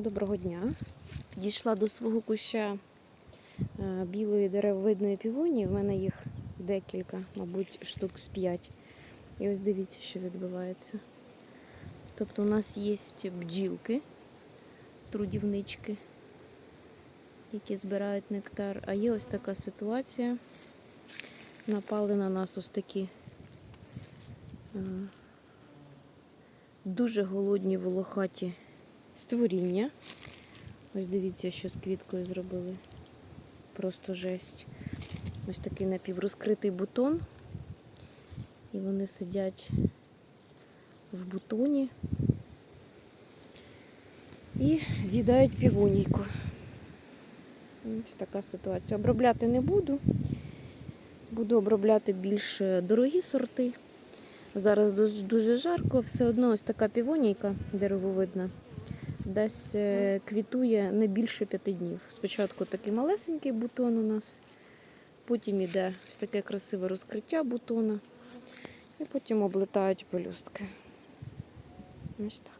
Доброго дня. Підійшла до свого куща е, білої деревовидної півонії. В мене їх декілька, мабуть, штук з п'ять. І ось дивіться, що відбувається. Тобто у нас є бджілки, трудівнички, які збирають нектар. А є ось така ситуація. Напали на нас ось такі е, дуже голодні волохаті створіння. Ось дивіться, що з квіткою зробили. Просто жесть. Ось такий напіврозкритий бутон. І вони сидять в бутоні і з'їдають півонійку. Ось така ситуація. Обробляти не буду. Буду обробляти більш дорогі сорти. Зараз дуже, дуже жарко, все одно ось така півонійка деревовидна. Десь е, квітує не більше п'яти днів. Спочатку такий малесенький бутон у нас, потім іде ось таке красиве розкриття бутона, і потім облетають пелюстки. Ось так.